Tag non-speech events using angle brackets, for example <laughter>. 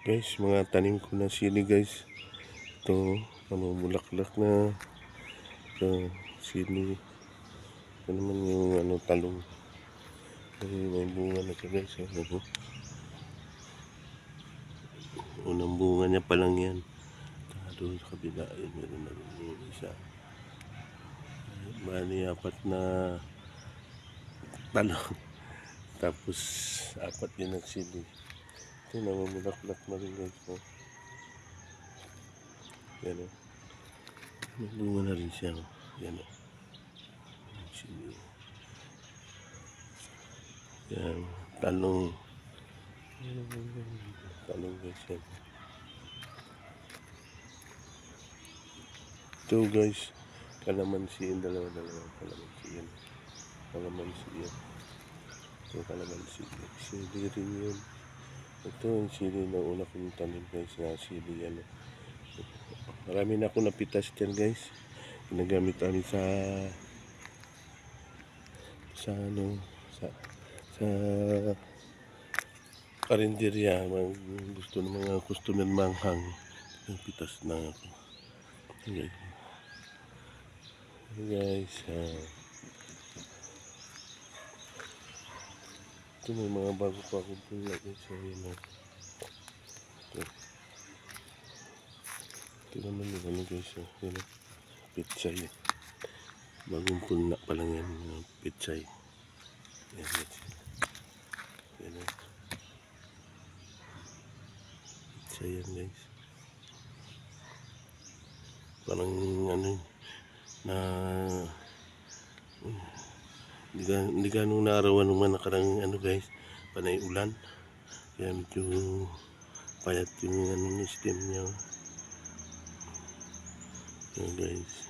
Guys, mga tanim ko na sili guys. Ito, namumulaklak na. Ito, sili. Ito naman yung ano, talong. Ay, may bunga na siya guys. Ano? Unang bunga niya pa lang yan. Doon sa kabila, ay, meron na rin yung isa. Bali, apat na talong. <laughs> Tapos, apat din ang sili. Ito, namumulaklak na rin guys. Oh. Yan o. May bunga na rin siya. oh. Yan o. Sili. Yan. Talong. Talong guys yan. Ito guys. Kalamansi yan. Dalawa-dalawa. Kalamansi yan. Kalamansi yan. Ito kalamansi. Sili rin yun. Ito yung sili na una kong tanim guys. Na sili yan. Marami na ako napitas dyan guys. Ginagamit namin sa sa ano sa sa karinderya mga gusto ng mga customer manghang napitas na ako okay. Guys ah. Ito may mga bago pa akong guys so yun ah. ito ito naman yung ano guys oh. yun ah. pitsay bagong pula pa lang yan pitsay yan guys yan ah. pitsay yan guys parang ano na hindi hindi ka nung naarawan naman nakarang ano guys panay ulan. Kaya medyo payat yung ano yung stem niya. Yan guys